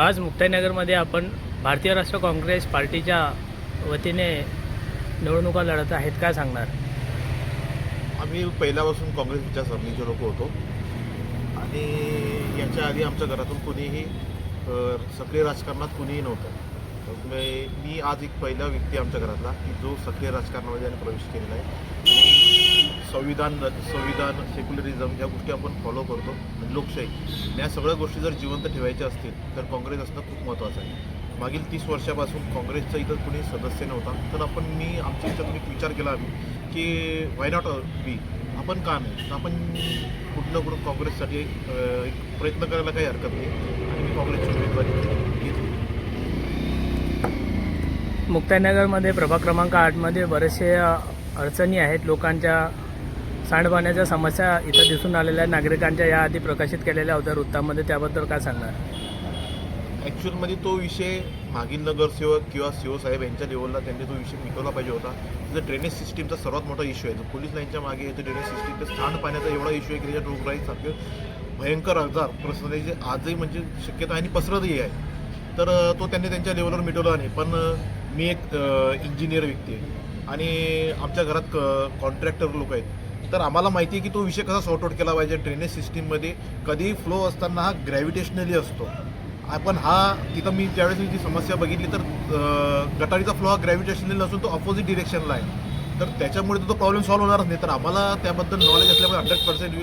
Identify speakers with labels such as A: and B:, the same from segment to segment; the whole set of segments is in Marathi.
A: आज मुक्ताईनगरमध्ये आपण भारतीय राष्ट्रीय काँग्रेस पार्टीच्या वतीने निवडणुका लढत आहेत काय सांगणार?
B: आम्ही पहिल्यापासून काँग्रेस विचारसरणीचे लोक होतो. आणि याच्या आधी आमच्या घरातून कुणीही सक्रिय राजकारणात कुणीही नव्हतं. मी आज एक पहिला व्यक्ती आमच्या घरातला की जो सक्रिय राजकारणामध्ये आणि प्रवेश केलेला आहे. संविधान संविधान सेक्युलरिझम या गोष्टी आपण फॉलो करतो. आणि लोकशाही. या सगळ्या गोष्टी जर जिवंत ठेवायच्या असतील तर काँग्रेस असणं खूप महत्त्वाचं आहे. मागील तीस वर्षापासून काँग्रेसचा इथं कुणी सदस्य नव्हता तर आपण मी आमच्या याच्यातून एक विचार केला आम्ही की वाय नॉट बी आपण का नाही? तर आपण कुठलं कुठं काँग्रेससाठी एक प्रयत्न करायला काही हरकत नाही. आणि मी काँग्रेसची उमेदवारी घेतली.
A: मुक्ताईनगरमध्ये प्रभाग क्रमांक आठमध्ये बरेचसे अडचणी आहेत लोकांच्या. सांडपाण्याच्या समस्या इथं दिसून आलेल्या नागरिकांच्या नागरिकांच्या याआधी प्रकाशित केलेल्या होत्या वृत्तामध्ये त्याबद्दल काय सांगणार?
B: ॲक्च्युअलमध्ये तो विषय मागील नगरसेवक किंवा सीओ साहेब यांच्या लेवलला त्यांनी तो विषय मिटवला पाहिजे होता. तिथं ड्रेनेज सिस्टीमचा सर्वात मोठा इश्यू आहे. जो पोलीस लाईनच्या मागे येतो ड्रेनेज सिस्टीमचा सांडपाण्याचा एवढा इश्यू आहे की त्याच्या रोगराईसारखे भयंकर आजार प्रसंगाचे आजही म्हणजे शक्यता आणि पसरतही आहे. तर तो त्यांनी त्यांच्या लेवलवर मिटवला नाही. पण मी एक इंजिनियर व्यक्ती आहे. आणि आमच्या घरात क कॉन्ट्रॅक्टर लोक आहेत. तर आम्हाला माहिती आहे की तो विषय कसा सॉर्ट आउट केला पाहिजे ड्रेनेज सिस्टीममध्ये कधीही फ्लो असताना हा ग्रॅव्हिटेशनली असतो. आपण हा तिथं मी ज्यावेळेस मी ती समस्या बघितली तर गटारीचा फ्लो हा ग्रॅव्हिटेशनल नसून तो अपोजिट डिरेक्शनला आहे. तर त्याच्यामुळे तो प्रॉब्लेम सॉल्व्ह होणारच नाही. तर आम्हाला त्याबद्दल नॉलेज असल्यामुळे hundred percent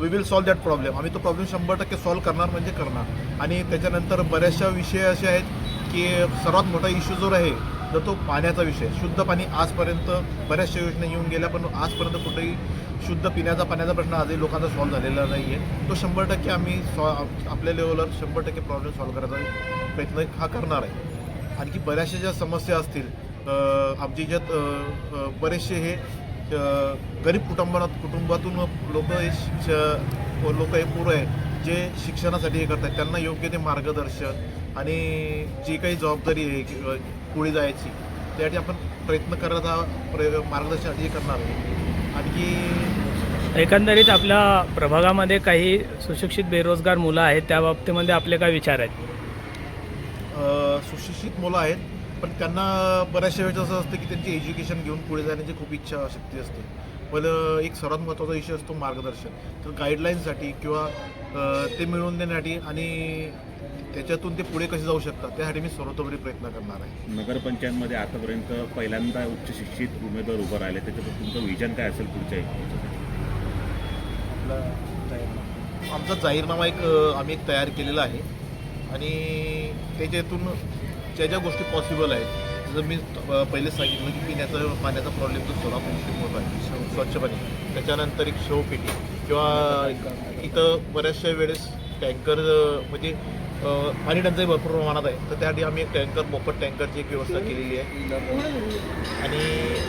B: we will solve that problem आम्ही तो प्रॉब्लेम शंभर टक्के सॉल्व्ह करणार म्हणजे करणार. आणि त्याच्यानंतर बऱ्याचशा विषय असे आहेत की सर्वात मोठा इश्यू जो आहे तर तो पाण्याचा विषय शुद्ध पाणी आजपर्यंत बऱ्याचशा योजना येऊन गेल्या पण आजपर्यंत कुठेही शुद्ध पिण्याचा पाण्याचा प्रश्न आजही लोकांचा सॉल्व्ह झालेला नाही आहे तो शंभर टक्के आम्ही सॉ आपल्या लेवलवर शंभर टक्के प्रॉब्लेम सॉल्व्ह करायचा प्रयत्न हा करणार आहे. आणखी बऱ्याचशा ज्या समस्या असतील आमची आमच्या ज्यात बरेचसे हे गरीब कुटुंबात कुटुंबातून लोक हे लोक हे पूर आहे जे शिक्षणासाठी हे करतात त्यांना योग्य ते मार्गदर्शन आणि जी काही जबाबदारी आहे पुढे जायची. त्यासाठी आपण प्रयत्न करायचा प्रय मार्गदर्शनासाठी करणार आहे आणखी
A: एकंदरीत आपल्या प्रभागामध्ये काही सुशिक्षित बेरोजगार मुलं आहेत त्या बाबतीमध्ये आपले काय विचार आहेत?
B: सुशिक्षित मुलं आहेत. पण त्यांना बऱ्याचशा वेळेस असं असतं की त्यांची एज्युकेशन घेऊन पुढे जाण्याची खूप इच्छा शक्ती असते. पण एक सर्वात महत्त्वाचा विषय असतो मार्गदर्शन. तर गाईडलाईनसाठी किंवा ते मिळवून देण्यासाठी आणि त्याच्यातून ते पुढे कसे जाऊ शकतात त्यासाठी मी सर्वतोपरी प्रयत्न करणार आहे.
C: नगरपंचायतमध्ये आतापर्यंत पहिल्यांदा उच्च शिक्षित उमेदवार उभं राहिले. त्याच्यात तुमचं विजन काय असेल पुढच्या
B: आमचा जाहीरनामा एक आम्ही एक तयार केलेला आहे. आणि त्याच्यातून ज्या ज्या गोष्टी पॉसिबल आहेत जसं मी पहिले पहिलेच सांगितलं की पिण्याचा पाण्याचा प्रॉब्लेम तो सोलापूर मोठा आहे स्वच्छ पाणी त्याच्यानंतर एक शवपेटी किंवा इथं बऱ्याचशा वेळेस टँकर म्हणजे पाणी टंचाई भरपूर प्रमाणात आहे. तर त्यासाठी आम्ही एक टँकर मोफत टँकरची एक व्यवस्था केलेली आहे. आणि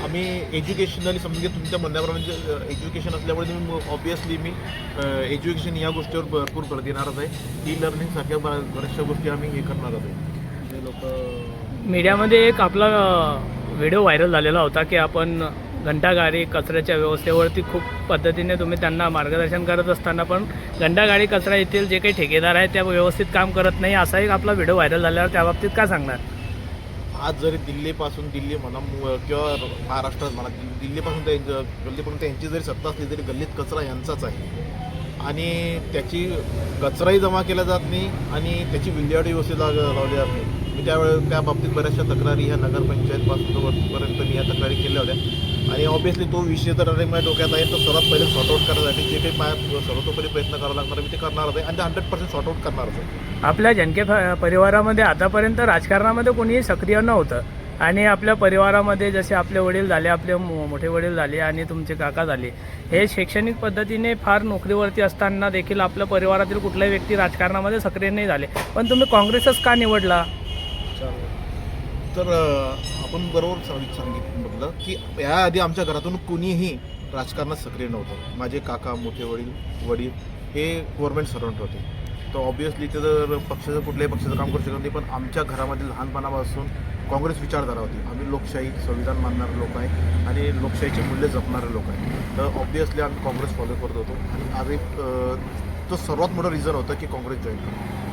B: आम्ही एज्युकेशनली समजा की तुमच्या म्हणण्याप्रमाणे म्हणजे, एज्युकेशन असल्यामुळे तुम्ही ऑब्वियसली मी एज्युकेशन या गोष्टीवर भरपूर भर देणारच आहे. ई लर्निंगसारख्या बऱ्याचशा गोष्टी आम्ही हे करणारच आहे
A: मीडियामध्ये एक आपला व्हिडिओ व्हायरल झालेला होता की आपण घंटागाडी कचऱ्याच्या व्यवस्थेवरती खूप पद्धतीने तुम्ही त्यांना मार्गदर्शन करत असताना पण घंटागाडी कचरा येथील जे काही ठेकेदार आहेत त्या व्यवस्थित काम करत नाही असा एक आपला व्हिडिओ व्हायरल झाल्यावर त्या बाबतीत काय सांगणार?
B: आज जरी दिल्लीपासून दिल्ली म्हणा किंवा महाराष्ट्रात म्हणा दिल्ली- दिल्लीपासून ते गल्लीपर्यंत यांची जरी सत्ता असली तरी गल्लीत कचरा यांचाच आहे. आणि त्याची कचराही जमा केला जात नाही आणि त्याची विल्हेवाडी व्यवस्थित लावली जात नाही. मी त्यावेळेस त्या बाबतीत बऱ्याचशा तक्रारी ह्या नगरपंचायतपासून वरपर्यंत मी या तक्रारी केल्या होत्या. आणि ऑब्व्हियसली तो विषय तर अरे माझ्या डोक्यात आहे तो सर्वात पहिले सॉर्ट आउट करण्यासाठी जे काही माझ्या सर्वतोपरी प्रयत्न करावा लागणार मी ते करणारच आहे आणि ते हंड्रेड पर्सेंट सॉर्ट आउट करणारच आहे.
A: आपल्या जनके परिवारामध्ये आतापर्यंत राजकारणामध्ये कोणीही सक्रिय नव्हतं. आणि आपल्या परिवारामध्ये जसे आपले वडील झाले आपले मो- मोठे वडील झाले आणि तुमचे काका झाले हे शैक्षणिक पद्धतीने फार नोकरीवरती असताना देखील आपल्या परिवारातील कुठल्याही व्यक्ती राजकारणामध्ये सक्रिय नाही झाले. पण तुम्ही काँग्रेसच का निवडला?
B: तर आपण बरोबर सांगित- सांगितलं की याआधी आमच्या घरातून कुणीही राजकारणात सक्रिय नव्हतं. माझे काका मोठे वडील वडील हे गव्हर्नमेंट सर्वंट होते. तर ऑब्विसली ते जर पक्षाचं कुठल्याही पक्षाचं काम करू शकत नाही पण आमच्या घरामध्ये लहानपणापासून काँग्रेस विचारधारा होती. आम्ही लोकशाही संविधान मानणारे लोक आहे आणि लोकशाहीचे मूल्य जपणारे लोक आहे. तर ऑब्विसली आम्ही काँग्रेस फॉलो करत होतो. आणि आम्ही तो सर्वात मोठं रिझन होतं की काँग्रेस जॉईन करतो